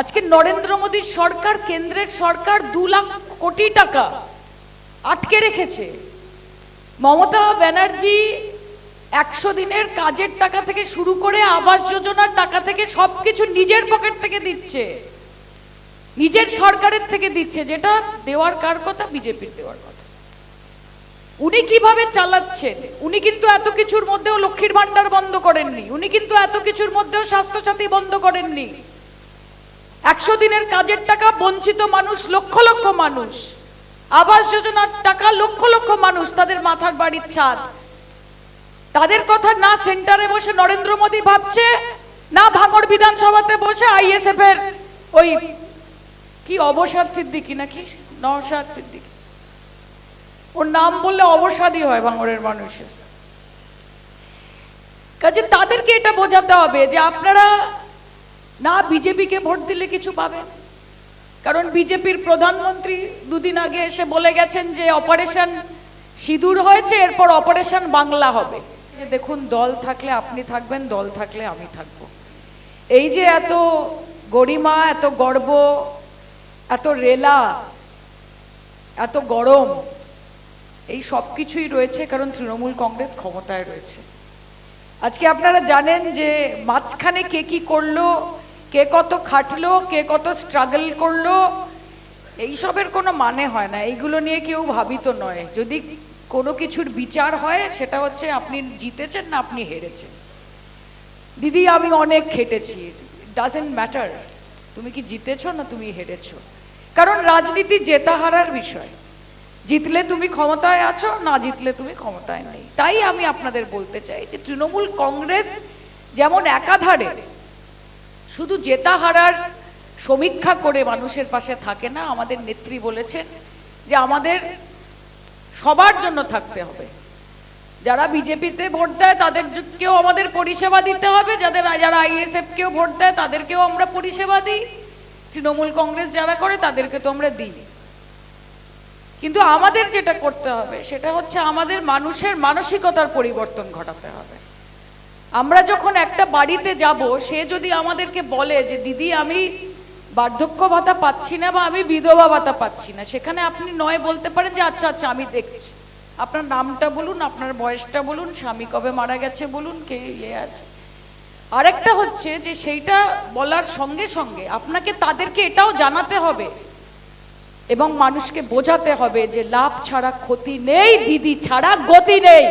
আজকে নরেন্দ্র মোদীর সরকার, কেন্দ্রের সরকার দু লাখ কোটি টাকা আটকে রেখেছে। মমতা ব্যানার্জি একশো দিনের কাজের টাকা থেকে শুরু করে আবাস যোজনার টাকা থেকে সবকিছু নিজের পকেট থেকে দিচ্ছে। নিজের সরকারের থেকে দিচ্ছে, যেটা দেওয়ার কার কথা? বিজেপির দেওয়ার কথা। উনি কীভাবে চালাচ্ছেন? উনি কিন্তু এত কিছুর মধ্যেও লক্ষ্মীর ভান্ডার বন্ধ করেননি। উনি কিন্তু এত কিছুর মধ্যেও স্বাস্থ্যসাথী বন্ধ করেননি। একশো দিনের কাজের টাকা বঞ্চিত মানুষ, লক্ষ লক্ষ মানুষ। আবাস যোজনার টাকা লক্ষ লক্ষ মানুষ তাদের মাথার বাড়ির ছাদ। তাদের কথা না সেন্টারে বসে নরেন্দ্র মোদী ভাবছে, না ভাঙড় বিধানসভাতে বসে আইএসএফ এর ওই কি অবসাদ সিদ্দিকি নাকি? নওশাদ সিদ্দিকি। ওর নাম বললে অবসাদই হয় ভাঙড়ের মানুষের। কাজে তাদেরকে এটা বোঝাতে হবে যে আপনারা না বিজেপিকে ভোট দিলে কিছু পাবেন কারণ বিজেপির প্রধানমন্ত্রী দুদিন আগে এসে বলে গেছেন যে অপারেশন সিঁদুর হয়েছে, এরপর অপারেশন বাংলা হবে। দেখুন, দল থাকলে আপনি থাকবেন, দল থাকলে আমি থাকব। এই যে এত গরিমা, এত গর্ব, এত রেলা, এত গরম, এই সব কিছুই রয়েছে কারণ তৃণমূল কংগ্রেস ক্ষমতায় রয়েছে। আজকে আপনারা জানেন যে মাঝখানে কে কি করল কে কত খাটলো, কে কত স্ট্রাগল করল, এইসবের কোনো মানে হয় না। এইগুলো নিয়ে কেউ ভাবিত নয়। যদি কোনো কিছুর বিচার হয়, সেটা হচ্ছে আপনি জিতেছেন না আপনি হেরেছেন। দিদি, আমি অনেক খেটেছি। ডাজেন্ট ম্যাটার তুমি কি জিতেছো না তুমি হেরেছো? কারণ রাজনীতি জেতা হারার বিষয়। জিতলে তুমি ক্ষমতায় আছো, না জিতলে তুমি ক্ষমতায় নেই। তাই আমি আপনাদের বলতে চাই যে তৃণমূল কংগ্রেস যেমন একাধারে শুধু জেতা হারার সমীক্ষা করে মানুষের পাশে থাকে না, আমাদের নেত্রী বলেছেন যে আমাদের সবার জন্য থাকতে হবে। যারা বিজেপিতে ভোট দেয় তাদেরকেও আমাদের পরিষেবা দিতে হবে, যাদের যারা আইএসএফ কেও ভোট দেয় তাদেরকেও আমরা পরিষেবা দিই। তৃণমূল কংগ্রেস যারা করে তাদেরকে তো আমরা দিই। কিন্তু আমাদের যেটা করতে হবে সেটা হচ্ছে আমাদের মানুষের মানসিকতার পরিবর্তন ঘটাতে হবে। আমরা যখন একটা বাড়িতে যাব, সে যদি আমাদেরকে বলে যে, দিদি, আমি বার্ধক্য ভাতা পাচ্ছি না বা আমি বিধবা ভাতা পাচ্ছি না। সেখানে আপনি নয় বলতে পারেন যে আচ্ছা আচ্ছা আমি দেখছি। আপনার নামটা বলুন, আপনার বয়সটা বলুন, স্বামী কবে মারা গেছে বলুন, কে ইয়ে আছে। আরেকটা হচ্ছে যে, সেইটা বলার সঙ্গে সঙ্গে আপনাকে তাদেরকে এটাও জানাতে হবে এবং মানুষকে বোঝাতে হবে যে, লাভ ছাড়া ক্ষতি নেই, দিদি ছাড়া গতি নেই।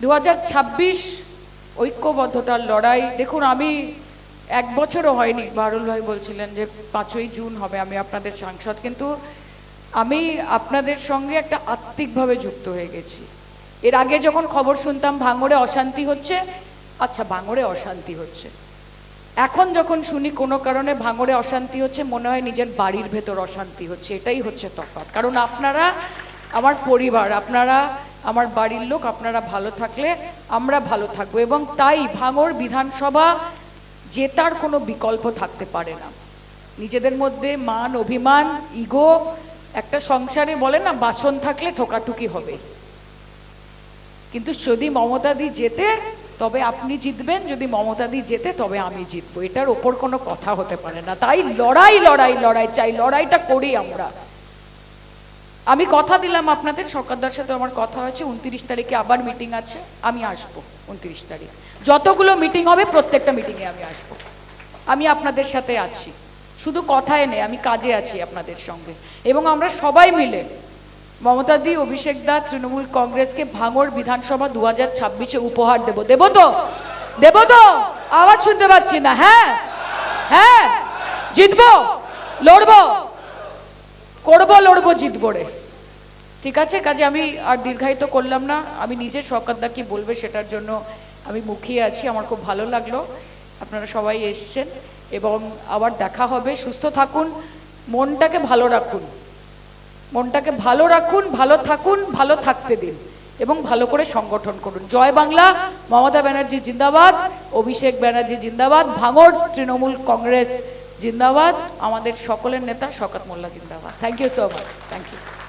দু হাজার ছাব্বিশ ঐক্যবদ্ধতার লড়াই। দেখুন, আমি এক বছরও হয়নি, বারুল ভাই বলছিলেন যে পাঁচই জুন হবে, আমি আপনাদের সাংসদ। কিন্তু আমি আপনাদের সঙ্গে একটা আত্মিকভাবে যুক্ত হয়ে গেছি। এর আগে যখন খবর শুনতাম, ভাঙড়ে অশান্তি হচ্ছে আচ্ছা ভাঙড়ে অশান্তি হচ্ছে। এখন যখন শুনি কোনো কারণে ভাঙড়ে অশান্তি হচ্ছে, মনে হয় নিজের বাড়ির ভেতর অশান্তি হচ্ছে, এটাই হচ্ছে তফাৎ। কারণ আপনারা, আমার পরিবার, আপনারা আমার বাড়ির লোক, আপনারা ভালো থাকলে আমরা ভালো থাকব। এবং তাই ভাঙড় বিধানসভা জেতার কোনো বিকল্প থাকতে পারে না। নিজেদের মধ্যে মান, অভিমান, ইগো, একটা সংসারে বলে না, বাসন থাকলে ঠোকাঠুকি হবে। কিন্তু যদি মমতাদি জেতে, তবে আপনি জিতবেন, যদি মমতাদি জেতে, তবে আমি জিতবো। এটার ওপর কোনো কথা হতে পারে না। তাই লড়াই লড়াই লড়াই চাই। লড়াইটা করি আমরা। আমি কথা দিলাম আপনাদের, সরকারদার সাথে আমার কথা হয়েছে, উনত্রিশ তারিখে আবার মিটিং আছে, আমি আসব উনত্রিশ তারিখ। যতগুলো মিটিং হবে, প্রত্যেকটা মিটিংয়ে আমি আসব। আমি আপনাদের সাথে আছি। শুধু কথায় নেই, আমি কাজে আছি আপনাদের সঙ্গে। এবং আমরা সবাই মিলে, মমতাদি, অভিষেক দা, তৃণমূল কংগ্রেসকে ভাঙড় বিধানসভা দু হাজার ছাব্বিশে উপহার দেব। দেব তো? দেব তো? আওয়াজ শুনতে পাচ্ছি না। হ্যাঁ? হ্যাঁ? জিতবো? লড়বো? করব, লড়বো, জিতবো রে। ঠিক আছে, কাজে আমি আর দীর্ঘায়িত করলাম না। আমি নিজে সরকারদা কি বলবে সেটার জন্য আমি মুখিয়ে আছি, আমার খুব ভালো লাগল। আপনারা সবাই এসছেন এবং আবার দেখা হবে। সুস্থ থাকুন, মনটাকে ভালো রাখুন। মনটাকে ভালো রাখুন, ভালো থাকুন, ভালো থাকতে দিন এবং ভালো করে সংগঠন করুন। জয় বাংলা, মমতা ব্যানার্জি জিন্দাবাদ, অভিষেক ব্যানার্জি জিন্দাবাদ, ভাঙড় তৃণমূল কংগ্রেস জিন্দাবাদ, আমাদের সকলের নেতা শকত মোল্লা জিন্দাবাদ। Thank you so much thank you